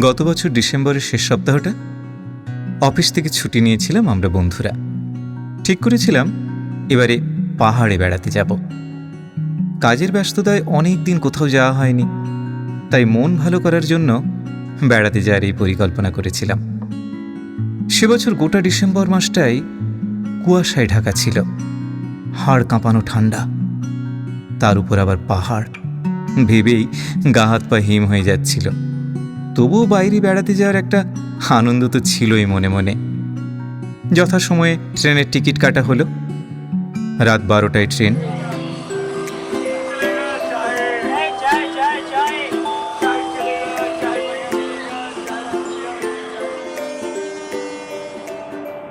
গত বছর ডিসেম্বরের শেষ সপ্তাহটা? অফিস থেকে ছুটি নিয়েছিলাম আমরা বন্ধুরা। ঠিক করেছিলাম, এবারে পাহাড়ে বেড়াতে যাব। কাজের ব্যস্ততায় অনেক দিন কোথাও যাওয়া হয়নি। তাই মন ভালো করার জন্য বেড়াতে যাওয়ার এই পরিকল্পনা করেছিলাম। সে বছর গোটা ডিসেম্বর মাসটাই কুয়াশায় ঢাকা ছিল। হাড় কাঁপানো ঠান্ডা। তার উপর আবার পাহাড়। ভেবেই গা হাত পা হিম হয়ে যাচ্ছিল। তবুও বাইরে বেড়াতে যাওয়ার একটা আনন্দ তো ছিলই মনে মনে। যথাসময়ে ট্রেনের টিকিট কাটা হলো। রাত বারোটায় ট্রেন।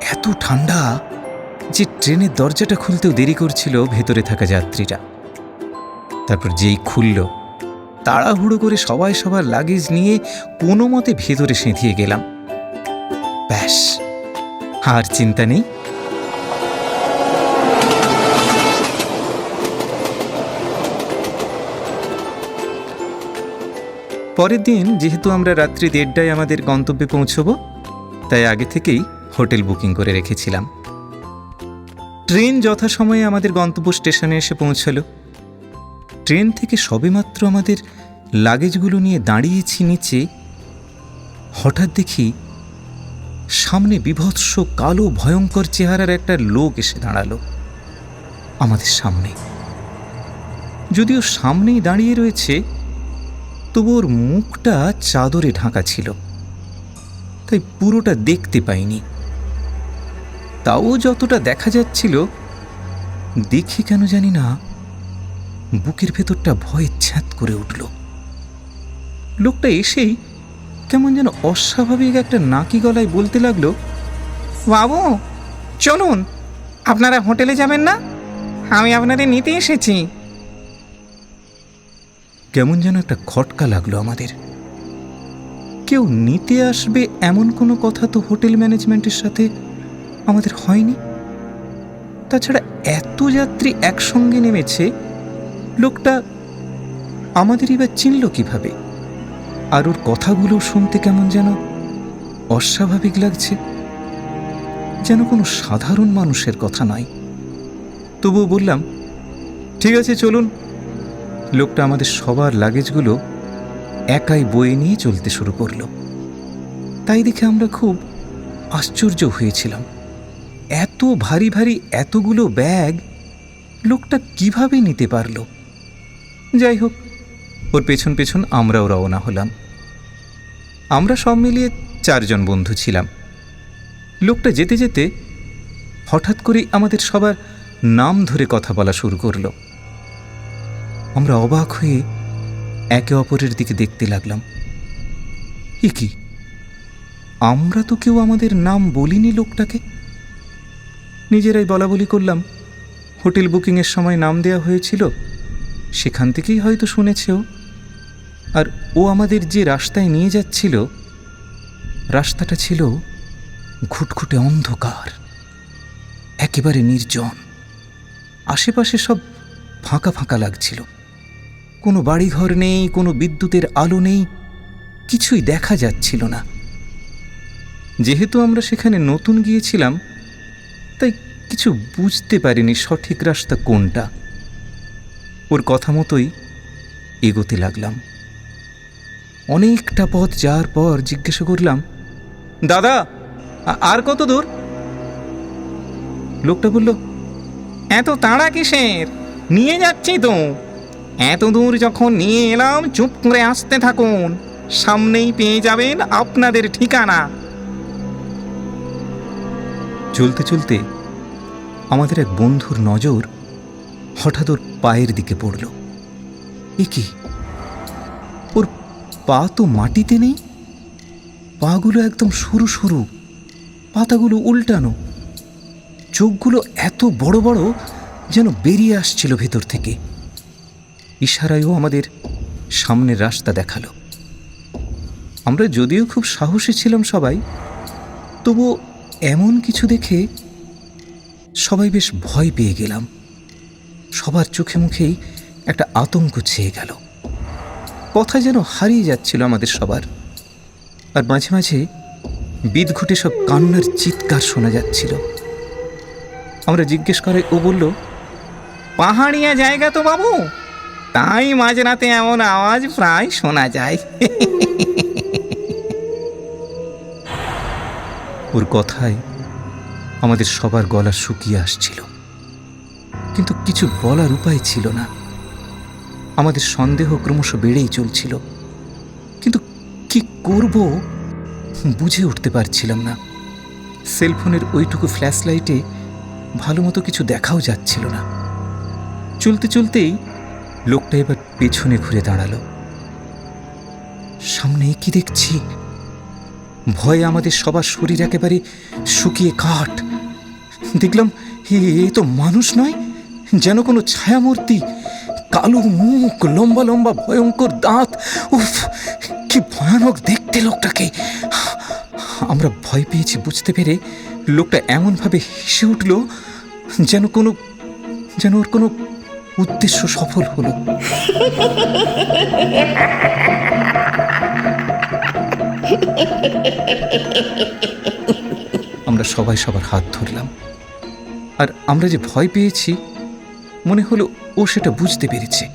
এত ঠান্ডা যে ট্রেনের দরজাটা খুলতেও দেরি করছিল ভেতরে থাকা যাত্রীরা। তারপর যেই খুলল তাড়াহুড়ো করে সবাই সবার লাগেজ নিয়ে কোনো মতে ভেতরে সেঁধিয়ে গেলাম। ব্যাস, আর চিন্তা নেই। পরের দিন যেহেতু আমরা রাত্রি দেড়টায় আমাদের গন্তব্যে পৌঁছব, তাই আগে থেকেই হোটেল বুকিং করে রেখেছিলাম। ট্রেন যথাসময়ে আমাদের গন্তব্য স্টেশনে এসে পৌঁছলো। ট্রেন থেকে সবেমাত্র আমাদের লাগেজগুলো নিয়ে দাঁড়িয়েছি নিচে, হঠাৎ দেখি সামনে বিভৎস কালো ভয়ঙ্কর চেহারার একটা লোক এসে দাঁড়াল আমাদের সামনে। যদিও সামনেই দাঁড়িয়ে রয়েছে, তবু ওর মুখটা চাদরে ঢাকা ছিল, তাই পুরোটা দেখতে পাইনি। তাও যতটা দেখা যাচ্ছিল, দেখে কেন জানি না বুকের ভেতরটা ভয়ে ছ্যাঁত করে উঠল। লোকটা এসেই কেমন যেন অস্বাভাবিক একটা নাকি গলায় বলতে লাগল, বাবু, চলুন, আপনারা হোটেলে যাবেন না? আমি আপনাদের নিতে এসেছি। কেমন যেন একটা খটকা লাগল আমাদের। কেউ নিতে আসবে এমন কোনো কথা তো হোটেল ম্যানেজমেন্টের সাথে আমাদের হয়নি। তাছাড়া এত যাত্রী একসঙ্গে নেমেছে লোকটা আমাদের এবার চিনল কীভাবে? আর ওর কথাগুলো শুনতে কেমন যেন অস্বাভাবিক লাগছে। যেন কোনো সাধারণ মানুষের কথা নয়। তবুও বললাম, ঠিক আছে, চলুন। লোকটা আমাদের সবার লাগেজগুলো একাই বয়ে নিয়ে চলতে শুরু করল। তাই দেখে আমরা খুব আশ্চর্য হয়েছিলাম। এত ভারী ভারী এতগুলো ব্যাগ লোকটা কীভাবে নিতে পারল? যাই হোক, ওর পেছন পেছন আমরাও রওনা হলাম। আমরা সব মিলিয়ে চারজন বন্ধু ছিলাম। লোকটা যেতে যেতে হঠাৎ করেই আমাদের সবার নাম ধরে কথা বলা শুরু করল। আমরা অবাক হয়ে একে অপরের দিকে দেখতে লাগলাম। এ কি? আমরা তো কেউ আমাদের নাম বলিনি লোকটাকে। নিজেরাই বলা বলি করলাম, হোটেল বুকিংয়ের সময় নাম দেওয়া হয়েছিল সেখান থেকেই হয়তো শুনেছেও। আর ও আমাদের যে রাস্তায় নিয়ে যাচ্ছিল, রাস্তাটা ছিল ঘুটঘুটে অন্ধকার, একেবারে নির্জন। আশেপাশে সব ফাঁকা ফাঁকা লাগছিল। কোনো বাড়িঘর নেই, কোনো বিদ্যুতের আলো নেই, কিছুই দেখা যাচ্ছিল না। যেহেতু আমরা সেখানে নতুন গিয়েছিলাম, তাই কিছু বুঝতে পারিনি সঠিক রাস্তা কোনটা। ওর কথা মতোই এগোতে লাগলাম। অনেকটা পথ যাওয়ার পর জিজ্ঞাসা করলাম, দাদা আর কত দূর? লোকটা বলল, এত তাড়া কিসের? নিয়ে যাচ্ছি তো। এত দূর যখন নিয়ে এলাম, চুপ করে আসতে থাকুন। সামনেই পেয়ে যাবেন আপনাদের ঠিকানা। চলতে চলতে আমাদের এক বন্ধুর নজর হঠাৎ ওর পায়ের দিকে পড়ল। এ কি? ওর পা তো মাটিতে নেই? পাগুলো একদম সরু সরু, পাতাগুলো উল্টানো। চোখগুলো এত বড় বড় যেন বেরিয়ে আসছিল ভেতর থেকে। ইশারায়ও আমাদের সামনের রাস্তা দেখাল। আমরা যদিও খুব সাহসী ছিলাম সবাই তবু এমন কিছু দেখে সবাই বেশ ভয় পেয়ে গেলাম। সবার চোখে মুখেই একটা আতঙ্ক ছেয়ে গেল। কথা যেন হারিয়ে যাচ্ছিল আমাদের সবার। আর মাঝে মাঝে বিদঘুটে সব কান্নার চিৎকার শোনা যাচ্ছিল। আমরা জিজ্ঞেস করে, ও বলল, পাহাড়িয়া জায়গা তো বাবু, তাই মাঝরাতে এমন আওয়াজ প্রায় শোনা যায়। ওর কথায় আমাদের সবার গলা শুকিয়ে আসছিল। কিন্তু কিছু বলার উপায় ছিল না। আমাদের সন্দেহ ক্রমশ বেড়েই চলছিল। কিন্তু কি করব বুঝে উঠতে পারছিলাম না। সেলফোনের ওইটুকু ফ্ল্যাশ লাইটে ভালো মতো কিছু দেখাও যাচ্ছিল না। চলতে চলতেই লোকটা এবার পেছনে ঘুরে দাঁড়াল। সামনে কি দেখছি? ভয়ে আমাদের সবার শরীর একেবারে শুকিয়ে কাঠ। দেখলাম এ তো মানুষ নয় যেন কোনো ছায়ামূর্তি কালো মুখ, লম্বা লম্বা, ভয়ঙ্কর দাঁত। উফ, কি ভয়ানক দেখতে লোকটাকে। আমরা ভয় পেয়েছি বুঝতে পেরে লোকটা এমনভাবে হেসে উঠল যেন কোনো, যেন ওর কোনো উদ্দেশ্য সফল হলো। আমরা সবাই সবার হাত ধরলাম। আর আমরা যে ভয় পেয়েছি মনে হলো ও সেটা বুঝতে পেরেছে।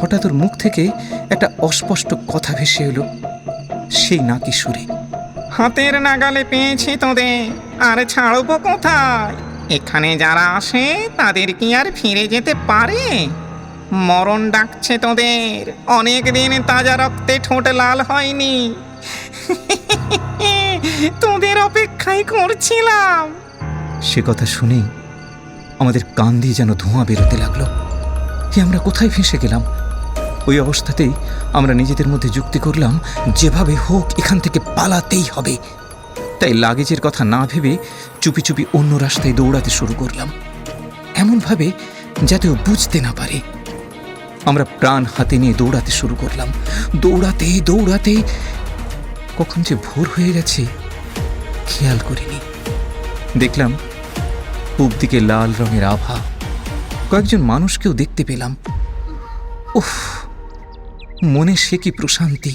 হঠাৎ ওর মুখ থেকে একটা অস্পষ্ট কথা ভেসে এলো। সেই নাকি সুরে হাতের নাগালে পেয়েছি তোদের আর ছাড়বো কোথায়? এখানে যারা আসে তাদের কি আর ফিরে যেতে পারে? মরণ ডাকছে তোদের অনেক দিন তাজা রক্তে ঠোঁট লাল হয়নি। তোদের অপেক্ষাই করছিলাম। সে কথা শুনেই আমাদের কান দিয়ে যেন ধোঁয়া বেরোতে লাগল। কি আমরা কোথায় ফেঁসে গেলাম? ওই অবস্থাতেই আমরা নিজেদের মধ্যে যুক্তি করলাম, যেভাবে হোক এখান থেকে পালাতেই হবে। তাই লাগেজের কথা না ভেবে চুপি চুপি অন্য রাস্তায় দৌড়াতে শুরু করলাম। এমনভাবে যাতে ও বুঝতে না পারে। আমরা প্রাণ হাতে নিয়ে দৌড়াতে শুরু করলাম। দৌড়াতে দৌড়াতে কখন যে ভোর হয়ে গেছে, খেয়াল করিনি। দেখলাম পূব দিকে লাল রঙের আভা। কয়েকজন মানুষকেও দেখতে পেলাম। উফ, মনে সে কি প্রশান্তি।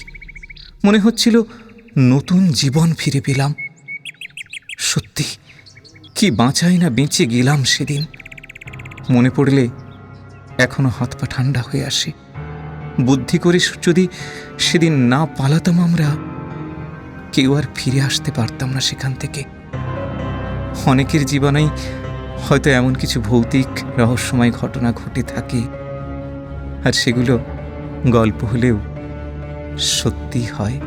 মনে হচ্ছিল নতুন জীবন ফিরে পেলাম। সত্যি, কি বাঁচাই না বেঁচে গেলাম সেদিন। মনে পড়লে এখনও হাত পা ঠান্ডা হয়ে আসে। বুদ্ধি করে যদি সেদিন না পালাতাম আমরা, কেউ আর ফিরে আসতে পারতাম না সেখান থেকে। অনেকের জীবনেই হয়তো এমন কিছু ভৌতিক রহস্যময় ঘটনা ঘটে থাকে। আর সেগুলো গল্প হলেও সত্যি হয়।